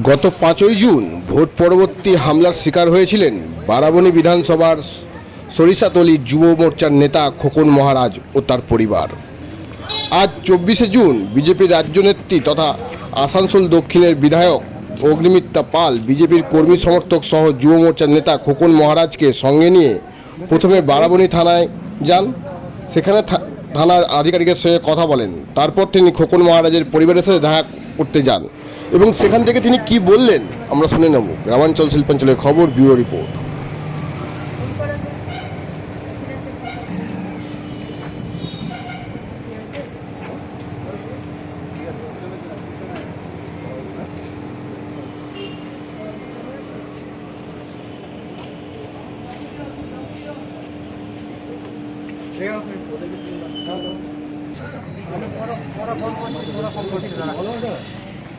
গত পাঁচই June vote পরবর্তী হামলার শিকার হয়েছিলেন বারাবণী বিধানসভার সরিষাতলি যুব মোর্চার নেতা খোকন মহারাজ ও তার পরিবার। আজ চব্বিশে জুন বিজেপির রাজ্য নেত্রী তথা আসানসোল দক্ষিণের বিধায়ক অগ্নিমিত্রা পাল বিজেপির কর্মী সমর্থক সহ যুব মোর্চার নেতা খোকন মহারাজকে সঙ্গে নিয়ে প্রথমে বারাবণী থানায় যান। সেখানে থানার আধিকারিকের সঙ্গে কথা বলেন। তারপর তিনি খোকন মহারাজের পরিবারের সাথে দেখা করতে যান। এবং সেখান থেকে তিনি কি বললেন আমরা শুনে নেব। গ্রামাঞ্চল শিল্পাঞ্চলের খবর ব্যুরো রিপোর্ট।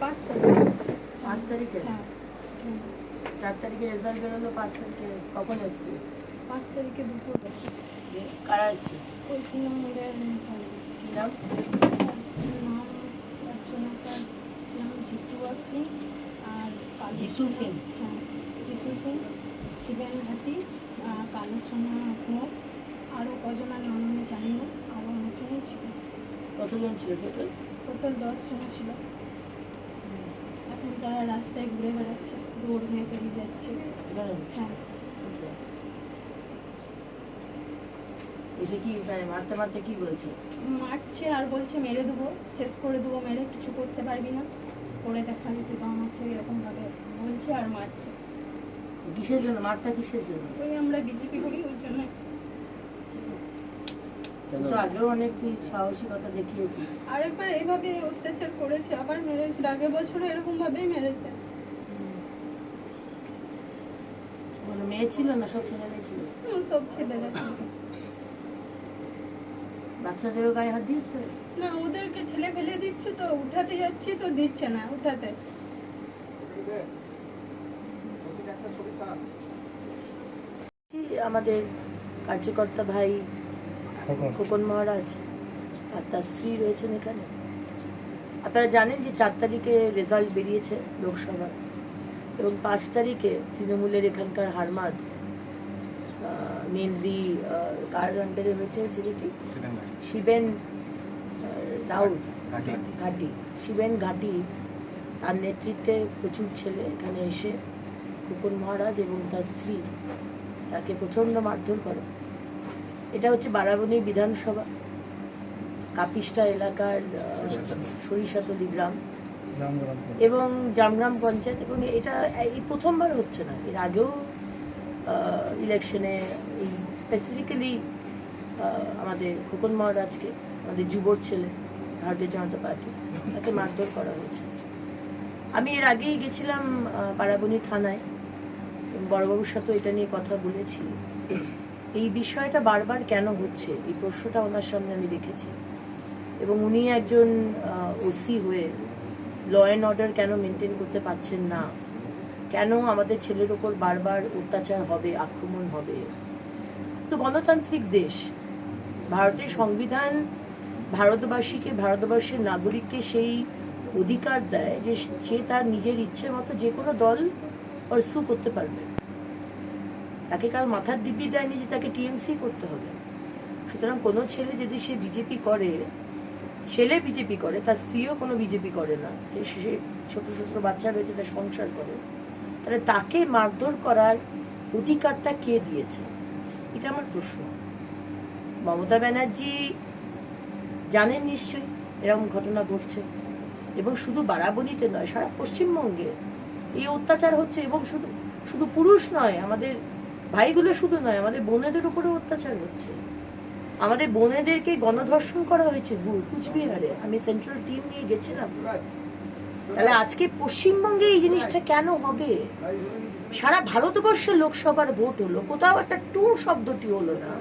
পাঁচ তারিখ? পাঁচ তারিখে চার তারিখে রেজাল্ট বেরোলো পাঁচ তারিখে কখন এসছে? পাঁচ তারিখে দুপুর। কারা এসছে? ওই নাম? নাম একজনকার নাম? জিতু সিং আর জিতু সিং? হ্যাঁ জিতু সিং শিবেন ঘাটি কালু সোনা ঘোষ আরও কজনের নাম আমি জানি না আরও অনেকজনই ছিল। কতজন ছিল টোটাল টোটাল দশ জন ছিল। এখন তারা রাস্তায় ঘুরে বেড়াচ্ছে রোড হয়ে বেরিয়ে যাচ্ছে। হ্যাঁ। আচ্ছা। এসে কি মানে মারতে মারতে কি বলছে? মারছে আর বলছে মেরে দেবো শেষ করে দেবো মেরে কিছু করতে পারবি না। করে দেখা যেতে দম আছে এরকমভাবে বলছে আর মারছে। কিসের জন্য? মারটা কিসের জন্য? ওই আমরা বিজেপি করি ওই জন্য। তুই তো আগেও অনেক তুই সাহসিকতা দেখিয়েছিস। আরেকবার এইভাবে অত্যাচার করেছে আবার মেরেছে। আগের মেরেছে। মেয়ে ছিল না? সব ছিল? সব ছেলেরা বাচ্চাদেরও গায়ে হাত দিয়েছে? না ওদেরকে ঠেলে ফেলে দিচ্ছে তো উঠাতে যাচ্ছি তো দিচ্ছে না উঠাতে। আমাদের কার্যকর্তা ভাই খোকন। মহারাজ আর তার স্ত্রী রয়েছেন এখানে। আপনারা জানেন যে চার তারিখে রেজাল্ট বেরিয়েছে লোকসভার এবং পাঁচ তারিখে তৃণমূলের এখানকার হারমাদ মেনলি কার আন্ডারে হয়েছে ছেলেটি? শিবেন রাউত ঘাটি শিবেন ঘাটি তার নেতৃত্বে প্রচুর ছেলে এখানে এসে খোকন মহারাজ এবং তার স্ত্রী তাকে প্রচণ্ড মারধর করে। এটা হচ্ছে বারাবণী বিধানসভা কাপিস্টা এলাকার সরিষাতলি গ্রাম এবং জামগ্রাম পঞ্চায়েত। এবং এটা, এই প্রথমবার হচ্ছে না, এর আগেও ইলেকশনে এই স্পেসিফিক্যালি আমাদের খোকন মহারাজকে, আমাদের যুবর ছেলে, ভারতীয় জনতা পার্টি, তাকে মারধর করা হয়েছে। আমি এর আগেই গেছিলাম বারাবণী থানায়। বড়বাবুর সাথে এটা নিয়ে কথা বলেছি। এই বিষয়টা বারবার কেন হচ্ছে? এই প্রশ্নটা ওনার সামনে আমি রেখেছি। এবং উনি একজন ওসি হয়ে ল অ্যান্ড অর্ডার কেন মেনটেন করতে পারছেন না? কেন আমাদের ছেলের ওপর বারবার অত্যাচার হবে, আক্রমণ হবে? তো গণতান্ত্রিক দেশ, ভারতের সংবিধান ভারতবাসীকে, ভারতবর্ষের নাগরিককে সেই অধিকার দেয় যে সে তার নিজের ইচ্ছে মতো যে কোনো দল পারসু করতে পারবে। তাকে কার মাথার দিব্যি দেয়নি যে তাকে টিএমসি করতে হবে। সুতরাং কোনো ছেলে যদি সে বিজেপি করে, ছেলে বিজেপি করে, তার স্ত্রীও কোনো বিজেপি করে না। যে সে ছোটো ছোটো বাচ্চা রয়েছে, তার সংসার করে। তাহলে তাকে মারধর করার অধিকারটা কে দিয়েছে? এটা আমার প্রশ্ন। মমতা ব্যানার্জি জানেন নিশ্চয়ই এরকম ঘটনা ঘটছে। এবং শুধু বারাবণীতে নয়, সারা পশ্চিমবঙ্গে এই অত্যাচার হচ্ছে এবং শুধু শুধু পুরুষ নয়, আমাদের ভাইগুলো শুধু নয়, আমাদের বোনেদের উপরেও অত্যাচার হচ্ছে। আমাদের বোনেদেরকে গণধর্ষণ করা হয়েছে কুচবিহারে। আমি সেন্ট্রাল টিম নিয়ে গেছিলাম। তাহলে আজকে পশ্চিমবঙ্গে এই জিনিসটা কেন হবে? সারা ভারতবর্ষে লোকসভার ভোট হলো, কোথাও একটা টু শব্দটি হলো না।